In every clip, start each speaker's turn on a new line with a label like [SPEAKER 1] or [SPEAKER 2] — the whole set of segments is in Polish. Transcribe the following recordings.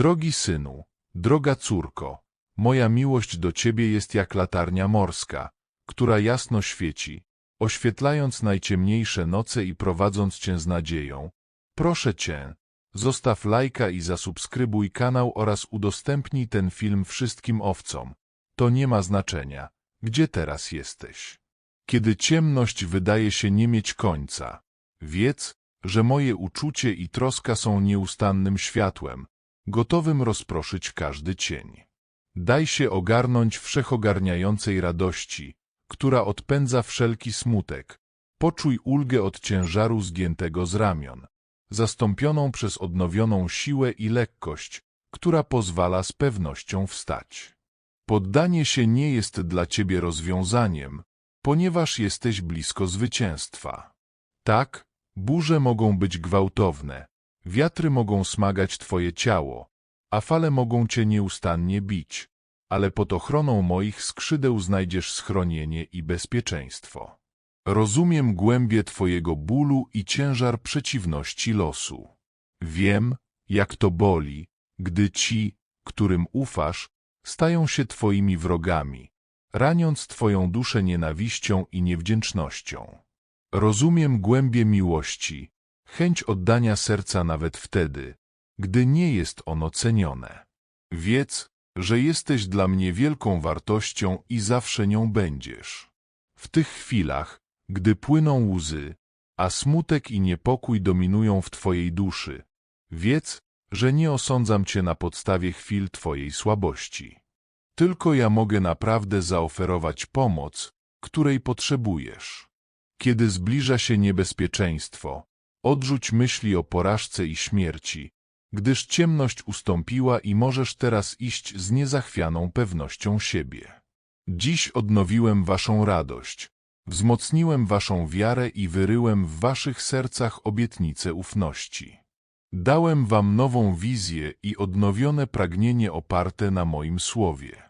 [SPEAKER 1] Drogi synu, droga córko, moja miłość do ciebie jest jak latarnia morska, która jasno świeci, oświetlając najciemniejsze noce i prowadząc cię z nadzieją. Proszę cię, zostaw lajka i zasubskrybuj kanał oraz udostępnij ten film wszystkim owcom. To nie ma znaczenia, gdzie teraz jesteś. Kiedy ciemność wydaje się nie mieć końca, wiedz, że moje uczucie i troska są nieustannym światłem, gotowym rozproszyć każdy cień. Daj się ogarnąć wszechogarniającej radości, która odpędza wszelki smutek. Poczuj ulgę od ciężaru zgiętego z ramion, zastąpioną przez odnowioną siłę i lekkość, która pozwala z pewnością wstać. Poddanie się nie jest dla ciebie rozwiązaniem, ponieważ jesteś blisko zwycięstwa. Tak, burze mogą być gwałtowne, wiatry mogą smagać twoje ciało, a fale mogą cię nieustannie bić, ale pod ochroną moich skrzydeł znajdziesz schronienie i bezpieczeństwo. Rozumiem głębie twojego bólu i ciężar przeciwności losu. Wiem, jak to boli, gdy ci, którym ufasz, stają się twoimi wrogami, raniąc twoją duszę nienawiścią i niewdzięcznością. Rozumiem głębie miłości, chęć oddania serca nawet wtedy, gdy nie jest ono cenione. Wiedz, że jesteś dla mnie wielką wartością i zawsze nią będziesz. W tych chwilach, gdy płyną łzy, a smutek i niepokój dominują w Twojej duszy, wiedz, że nie osądzam Cię na podstawie chwil Twojej słabości. Tylko ja mogę naprawdę zaoferować pomoc, której potrzebujesz. Kiedy zbliża się niebezpieczeństwo, odrzuć myśli o porażce i śmierci, gdyż ciemność ustąpiła i możesz teraz iść z niezachwianą pewnością siebie. Dziś odnowiłem waszą radość, wzmocniłem waszą wiarę i wyryłem w waszych sercach obietnicę ufności. Dałem wam nową wizję i odnowione pragnienie oparte na moim słowie.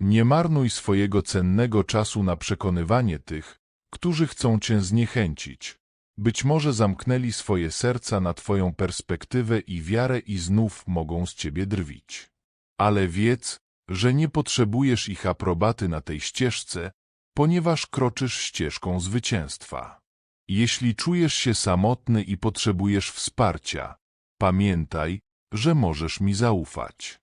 [SPEAKER 1] Nie marnuj swojego cennego czasu na przekonywanie tych, którzy chcą cię zniechęcić, być może zamknęli swoje serca na Twoją perspektywę i wiarę i znów mogą z Ciebie drwić. Ale wiedz, że nie potrzebujesz ich aprobaty na tej ścieżce, ponieważ kroczysz ścieżką zwycięstwa. Jeśli czujesz się samotny i potrzebujesz wsparcia, pamiętaj, że możesz mi zaufać.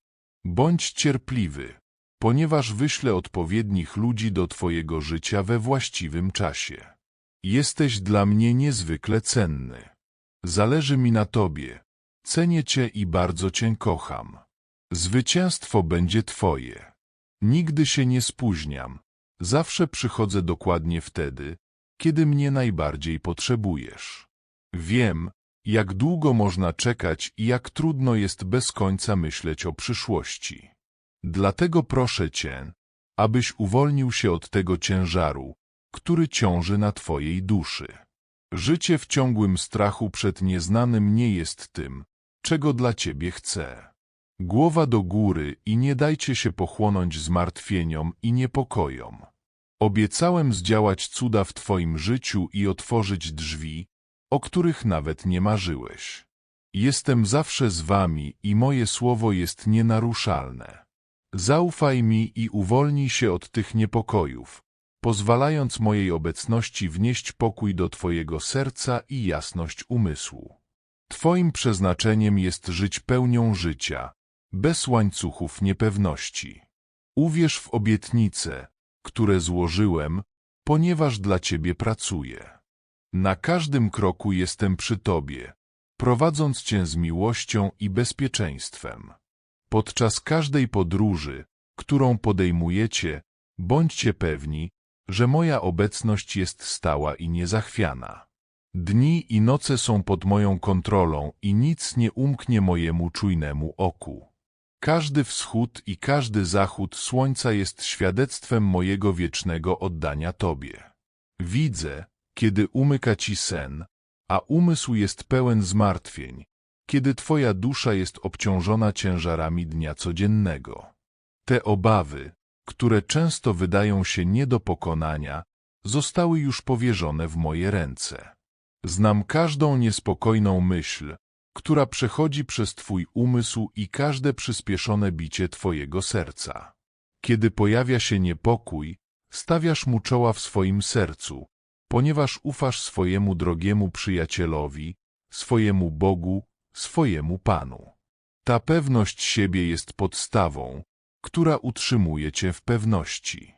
[SPEAKER 1] Bądź cierpliwy, ponieważ wyślę odpowiednich ludzi do Twojego życia we właściwym czasie. Jesteś dla mnie niezwykle cenny. Zależy mi na Tobie. Cenię Cię i bardzo Cię kocham. Zwycięstwo będzie Twoje. Nigdy się nie spóźniam. Zawsze przychodzę dokładnie wtedy, kiedy mnie najbardziej potrzebujesz. Wiem, jak długo można czekać i jak trudno jest bez końca myśleć o przyszłości. Dlatego proszę Cię, abyś uwolnił się od tego ciężaru, który ciąży na Twojej duszy. Życie w ciągłym strachu przed nieznanym nie jest tym, czego dla Ciebie chcę. Głowa do góry i nie dajcie się pochłonąć zmartwieniom i niepokojom. Obiecałem zdziałać cuda w Twoim życiu i otworzyć drzwi, o których nawet nie marzyłeś. Jestem zawsze z Wami i moje słowo jest nienaruszalne. Zaufaj mi i uwolnij się od tych niepokojów, pozwalając mojej obecności wnieść pokój do Twojego serca i jasność umysłu. Twoim przeznaczeniem jest żyć pełnią życia, bez łańcuchów niepewności. Uwierz w obietnice, które złożyłem, ponieważ dla Ciebie pracuję. Na każdym kroku jestem przy Tobie, prowadząc Cię z miłością i bezpieczeństwem. Podczas każdej podróży, którą podejmujecie, bądźcie pewni, że moja obecność jest stała i niezachwiana. Dni i noce są pod moją kontrolą i nic nie umknie mojemu czujnemu oku. Każdy wschód i każdy zachód słońca jest świadectwem mojego wiecznego oddania Tobie. Widzę, kiedy umyka Ci sen, a umysł jest pełen zmartwień, kiedy Twoja dusza jest obciążona ciężarami dnia codziennego. Te obawy, które często wydają się nie do pokonania, zostały już powierzone w moje ręce. Znam każdą niespokojną myśl, która przechodzi przez Twój umysł i każde przyspieszone bicie Twojego serca. Kiedy pojawia się niepokój, stawiasz mu czoła w swoim sercu, ponieważ ufasz swojemu drogiemu przyjacielowi, swojemu Bogu, swojemu Panu. Ta pewność siebie jest podstawą, która utrzymuje cię w pewności.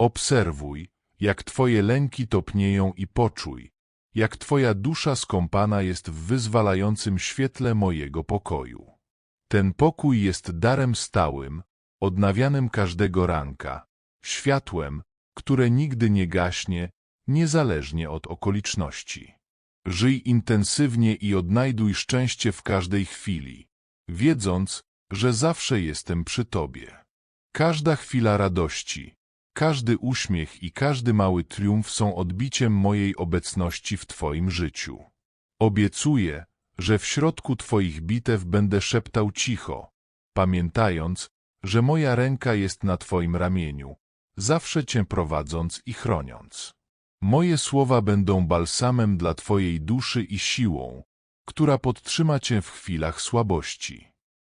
[SPEAKER 1] Obserwuj, jak twoje lęki topnieją i poczuj, jak twoja dusza skąpana jest w wyzwalającym świetle mojego pokoju. Ten pokój jest darem stałym, odnawianym każdego ranka, światłem, które nigdy nie gaśnie, niezależnie od okoliczności. Żyj intensywnie i odnajduj szczęście w każdej chwili, wiedząc, że zawsze jestem przy Tobie. Każda chwila radości, każdy uśmiech i każdy mały triumf są odbiciem mojej obecności w Twoim życiu. Obiecuję, że w środku Twoich bitew będę szeptał cicho, pamiętając, że moja ręka jest na Twoim ramieniu, zawsze Cię prowadząc i chroniąc. Moje słowa będą balsamem dla Twojej duszy i siłą, która podtrzyma Cię w chwilach słabości.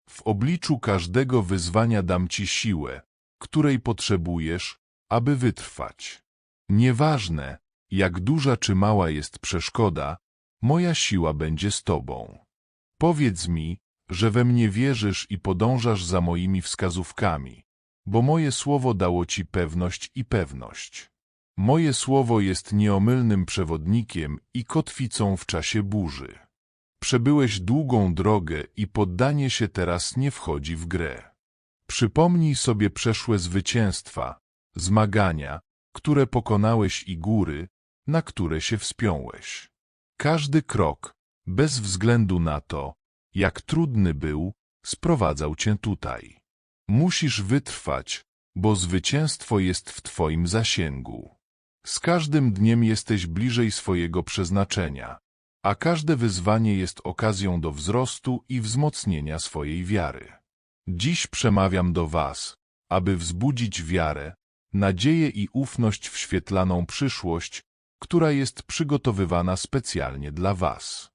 [SPEAKER 1] W obliczu każdego wyzwania dam Ci siłę, której potrzebujesz, aby wytrwać. Nieważne, jak duża czy mała jest przeszkoda, moja siła będzie z Tobą. Powiedz mi, że we mnie wierzysz i podążasz za moimi wskazówkami, bo moje słowo dało Ci pewność i pewność. Moje słowo jest nieomylnym przewodnikiem i kotwicą w czasie burzy. Przebyłeś długą drogę i poddanie się teraz nie wchodzi w grę. Przypomnij sobie przeszłe zwycięstwa, zmagania, które pokonałeś i góry, na które się wspiąłeś. Każdy krok, bez względu na to, jak trudny był, sprowadzał cię tutaj. Musisz wytrwać, bo zwycięstwo jest w twoim zasięgu. Z każdym dniem jesteś bliżej swojego przeznaczenia, a każde wyzwanie jest okazją do wzrostu i wzmocnienia swojej wiary. Dziś przemawiam do Was, aby wzbudzić wiarę, nadzieję i ufność w świetlaną przyszłość, która jest przygotowywana specjalnie dla Was.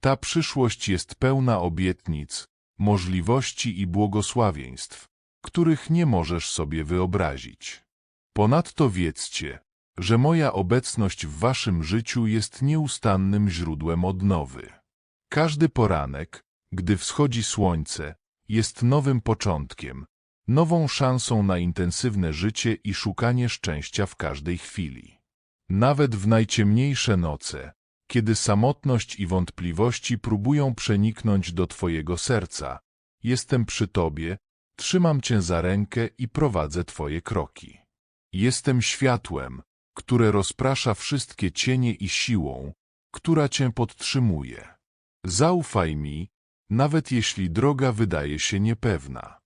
[SPEAKER 1] Ta przyszłość jest pełna obietnic, możliwości i błogosławieństw, których nie możesz sobie wyobrazić. Ponadto wiedzcie, że moja obecność w waszym życiu jest nieustannym źródłem odnowy. Każdy poranek, gdy wschodzi słońce, jest nowym początkiem, nową szansą na intensywne życie i szukanie szczęścia w każdej chwili. Nawet w najciemniejsze noce, kiedy samotność i wątpliwości próbują przeniknąć do Twojego serca, jestem przy Tobie, trzymam Cię za rękę i prowadzę Twoje kroki. Jestem światłem, które rozprasza wszystkie cienie i siłą, która Cię podtrzymuje. Zaufaj mi, nawet jeśli droga wydaje się niepewna.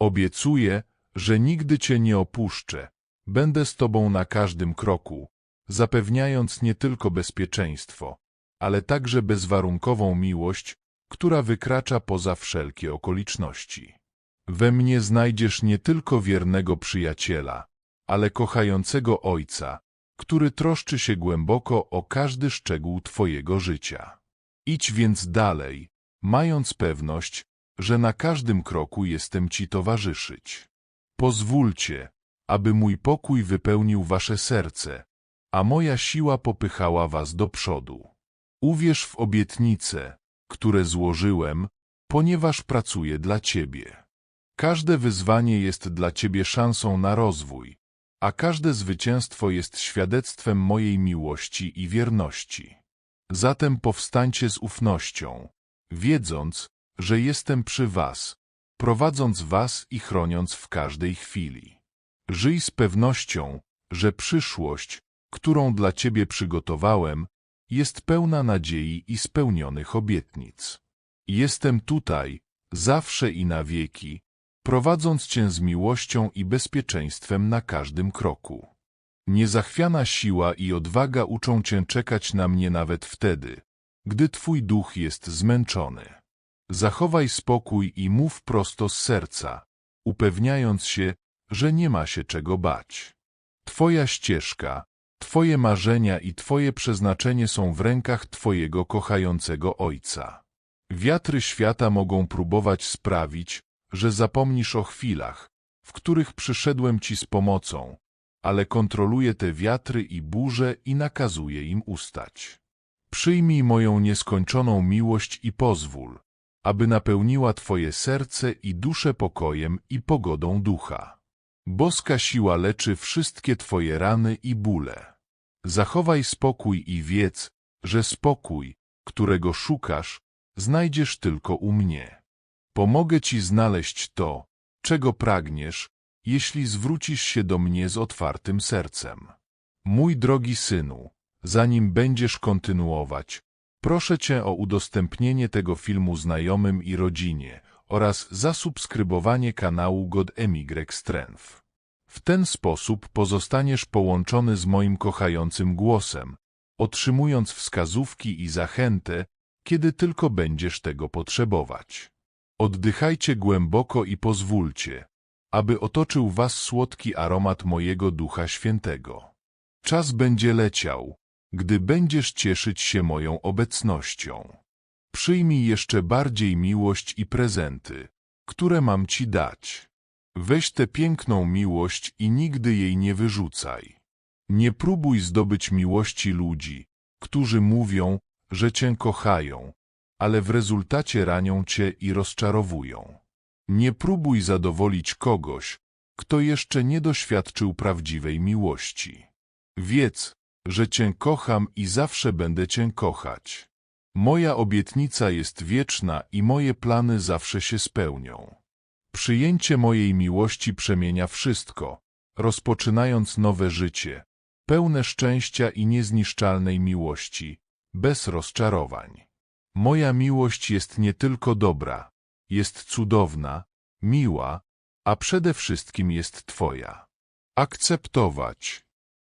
[SPEAKER 1] Obiecuję, że nigdy Cię nie opuszczę, będę z Tobą na każdym kroku, zapewniając nie tylko bezpieczeństwo, ale także bezwarunkową miłość, która wykracza poza wszelkie okoliczności. We mnie znajdziesz nie tylko wiernego przyjaciela, ale kochającego Ojca, który troszczy się głęboko o każdy szczegół Twojego życia. Idź więc dalej, mając pewność, że na każdym kroku jestem Ci towarzyszyć. Pozwólcie, aby mój pokój wypełnił Wasze serce, a moja siła popychała Was do przodu. Uwierz w obietnice, które złożyłem, ponieważ pracuję dla Ciebie. Każde wyzwanie jest dla Ciebie szansą na rozwój, a każde zwycięstwo jest świadectwem mojej miłości i wierności. Zatem powstańcie z ufnością, wiedząc, że jestem przy was, prowadząc was i chroniąc w każdej chwili. Żyj z pewnością, że przyszłość, którą dla ciebie przygotowałem, jest pełna nadziei i spełnionych obietnic. Jestem tutaj, zawsze i na wieki, prowadząc Cię z miłością i bezpieczeństwem na każdym kroku. Niezachwiana siła i odwaga uczą Cię czekać na mnie nawet wtedy, gdy Twój duch jest zmęczony. Zachowaj spokój i mów prosto z serca, upewniając się, że nie ma się czego bać. Twoja ścieżka, Twoje marzenia i Twoje przeznaczenie są w rękach Twojego kochającego Ojca. Wiatry świata mogą próbować sprawić, że zapomnisz o chwilach, w których przyszedłem ci z pomocą, ale kontroluję te wiatry i burze i nakazuję im ustać. Przyjmij moją nieskończoną miłość i pozwól, aby napełniła Twoje serce i duszę pokojem i pogodą ducha. Boska siła leczy wszystkie Twoje rany i bóle. Zachowaj spokój i wiedz, że spokój, którego szukasz, znajdziesz tylko u mnie. Pomogę Ci znaleźć to, czego pragniesz, jeśli zwrócisz się do mnie z otwartym sercem. Mój drogi synu, zanim będziesz kontynuować, proszę Cię o udostępnienie tego filmu znajomym i rodzinie oraz zasubskrybowanie kanału God MY Strength. W ten sposób pozostaniesz połączony z moim kochającym głosem, otrzymując wskazówki i zachętę, kiedy tylko będziesz tego potrzebować. Oddychajcie głęboko i pozwólcie, aby otoczył was słodki aromat mojego Ducha Świętego. Czas będzie leciał, gdy będziesz cieszyć się moją obecnością. Przyjmij jeszcze bardziej miłość i prezenty, które mam ci dać. Weź tę piękną miłość i nigdy jej nie wyrzucaj. Nie próbuj zdobyć miłości ludzi, którzy mówią, że cię kochają, ale w rezultacie ranią cię i rozczarowują. Nie próbuj zadowolić kogoś, kto jeszcze nie doświadczył prawdziwej miłości. Wiedz, że cię kocham i zawsze będę cię kochać. Moja obietnica jest wieczna i moje plany zawsze się spełnią. Przyjęcie mojej miłości przemienia wszystko, rozpoczynając nowe życie, pełne szczęścia i niezniszczalnej miłości, bez rozczarowań. Moja miłość jest nie tylko dobra, jest cudowna, miła, a przede wszystkim jest Twoja. Akceptować.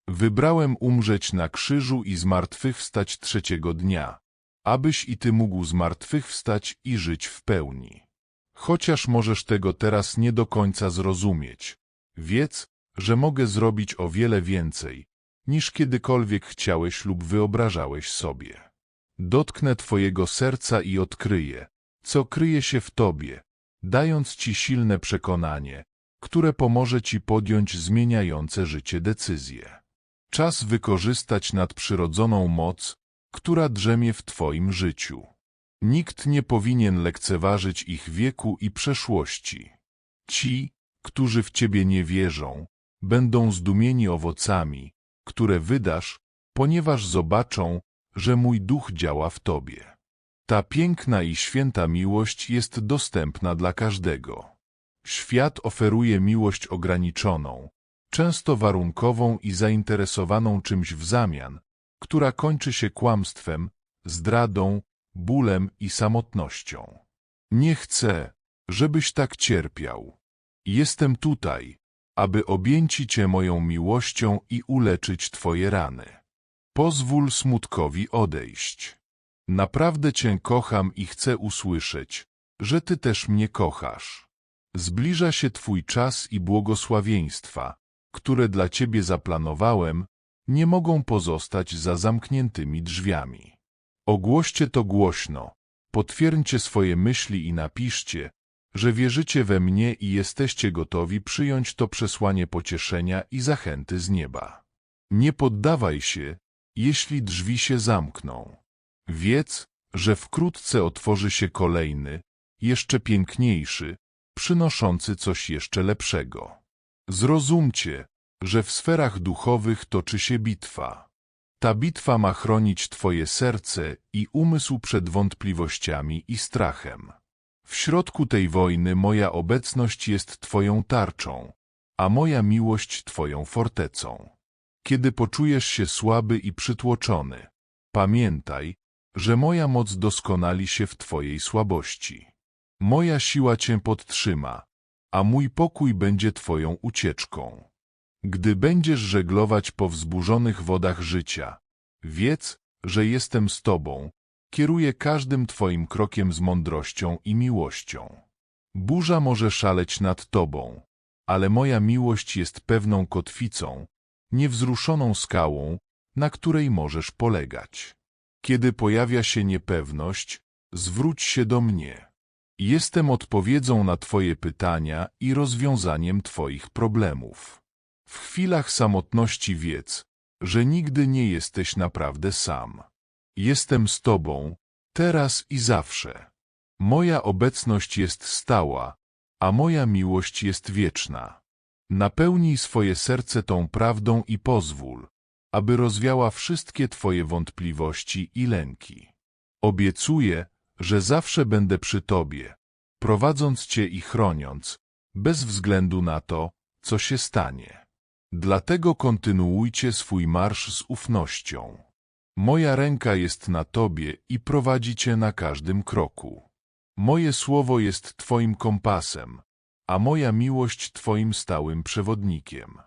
[SPEAKER 1] Wybrałem umrzeć na krzyżu i zmartwychwstać trzeciego dnia, abyś i Ty mógł zmartwychwstać i żyć w pełni. Chociaż możesz tego teraz nie do końca zrozumieć, wiedz, że mogę zrobić o wiele więcej, niż kiedykolwiek chciałeś lub wyobrażałeś sobie. Dotknę Twojego serca i odkryję, co kryje się w Tobie, dając Ci silne przekonanie, które pomoże Ci podjąć zmieniające życie decyzje. Czas wykorzystać nadprzyrodzoną moc, która drzemie w Twoim życiu. Nikt nie powinien lekceważyć ich wieku i przeszłości. Ci, którzy w Ciebie nie wierzą, będą zdumieni owocami, które wydasz, ponieważ zobaczą, że mój duch działa w Tobie. Ta piękna i święta miłość jest dostępna dla każdego. Świat oferuje miłość ograniczoną, często warunkową i zainteresowaną czymś w zamian, która kończy się kłamstwem, zdradą, bólem i samotnością. Nie chcę, żebyś tak cierpiał. Jestem tutaj, aby objęci Cię moją miłością i uleczyć Twoje rany. Pozwól smutkowi odejść. Naprawdę Cię kocham i chcę usłyszeć, że Ty też mnie kochasz. Zbliża się Twój czas i błogosławieństwa, które dla Ciebie zaplanowałem, nie mogą pozostać za zamkniętymi drzwiami. Ogłoście to głośno, potwierdźcie swoje myśli i napiszcie, że wierzycie we mnie i jesteście gotowi przyjąć to przesłanie pocieszenia i zachęty z nieba. Nie poddawaj się, jeśli drzwi się zamkną. Wiedz, że wkrótce otworzy się kolejny, jeszcze piękniejszy, przynoszący coś jeszcze lepszego. Zrozumcie, że w sferach duchowych toczy się bitwa. Ta bitwa ma chronić Twoje serce i umysł przed wątpliwościami i strachem. W środku tej wojny moja obecność jest Twoją tarczą, a moja miłość Twoją fortecą. Kiedy poczujesz się słaby i przytłoczony, pamiętaj, że moja moc doskonali się w Twojej słabości. Moja siła Cię podtrzyma, a mój pokój będzie Twoją ucieczką. Gdy będziesz żeglować po wzburzonych wodach życia, wiedz, że jestem z Tobą, kieruję każdym Twoim krokiem z mądrością i miłością. Burza może szaleć nad Tobą, ale moja miłość jest pewną kotwicą, niewzruszoną skałą, na której możesz polegać. Kiedy pojawia się niepewność, Zwróć się do mnie. Jestem odpowiedzią na Twoje pytania i rozwiązaniem Twoich problemów. W chwilach samotności wiedz, że nigdy nie jesteś naprawdę sam. Jestem z Tobą, teraz i zawsze. Moja obecność jest stała, a moja miłość jest wieczna. Napełnij swoje serce tą prawdą i pozwól, aby rozwiała wszystkie Twoje wątpliwości i lęki. Obiecuję, że zawsze będę przy Tobie, prowadząc Cię i chroniąc, bez względu na to, co się stanie. Dlatego kontynuujcie swój marsz z ufnością. Moja ręka jest na Tobie i prowadzi Cię na każdym kroku. Moje słowo jest Twoim kompasem, a moja miłość Twoim stałym przewodnikiem.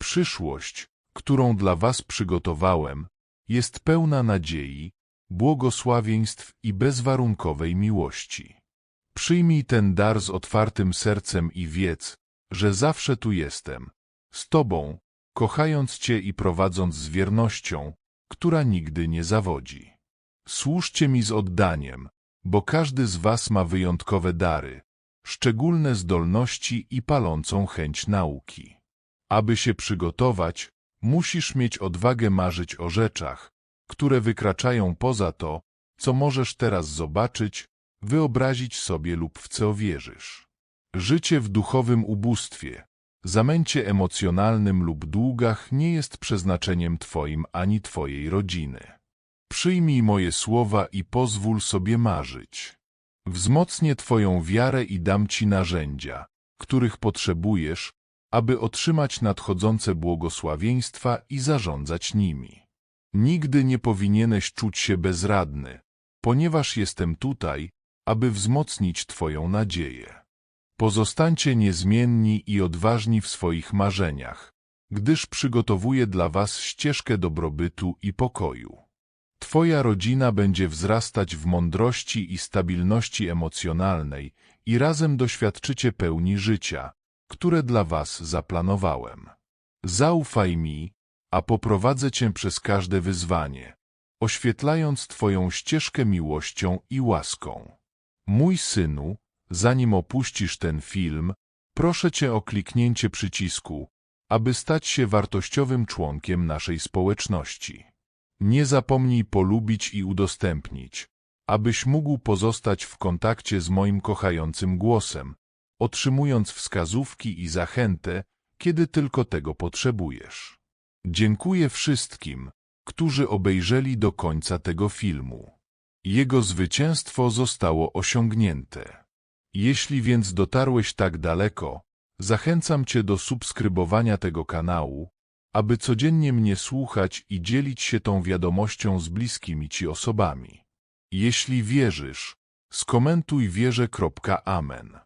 [SPEAKER 1] Przyszłość, którą dla Was przygotowałem, jest pełna nadziei, błogosławieństw i bezwarunkowej miłości. Przyjmij ten dar z otwartym sercem i wiedz, że zawsze tu jestem, z Tobą, kochając Cię i prowadząc z wiernością, która nigdy nie zawodzi. Służcie mi z oddaniem, bo każdy z Was ma wyjątkowe dary, szczególne zdolności i palącą chęć nauki. Aby się przygotować, musisz mieć odwagę marzyć o rzeczach, które wykraczają poza to, co możesz teraz zobaczyć, wyobrazić sobie lub w co wierzysz. Życie w duchowym ubóstwie, zamęcie emocjonalnym lub długach nie jest przeznaczeniem Twoim ani Twojej rodziny. Przyjmij moje słowa i pozwól sobie marzyć. Wzmocnię Twoją wiarę i dam Ci narzędzia, których potrzebujesz, aby otrzymać nadchodzące błogosławieństwa i zarządzać nimi. Nigdy nie powinieneś czuć się bezradny, ponieważ jestem tutaj, aby wzmocnić Twoją nadzieję. Pozostańcie niezmienni i odważni w swoich marzeniach, gdyż przygotowuję dla Was ścieżkę dobrobytu i pokoju. Twoja rodzina będzie wzrastać w mądrości i stabilności emocjonalnej i razem doświadczycie pełni życia, które dla Was zaplanowałem. Zaufaj mi, a poprowadzę Cię przez każde wyzwanie, oświetlając Twoją ścieżkę miłością i łaską. Mój synu, zanim opuścisz ten film, proszę Cię o kliknięcie przycisku, aby stać się wartościowym członkiem naszej społeczności. Nie zapomnij polubić i udostępnić, abyś mógł pozostać w kontakcie z moim kochającym głosem, otrzymując wskazówki i zachętę, kiedy tylko tego potrzebujesz. Dziękuję wszystkim, którzy obejrzeli do końca tego filmu. Jego zwycięstwo zostało osiągnięte. Jeśli więc dotarłeś tak daleko, zachęcam Cię do subskrybowania tego kanału, aby codziennie mnie słuchać i dzielić się tą wiadomością z bliskimi Ci osobami. Jeśli wierzysz, skomentuj wierzę.amen.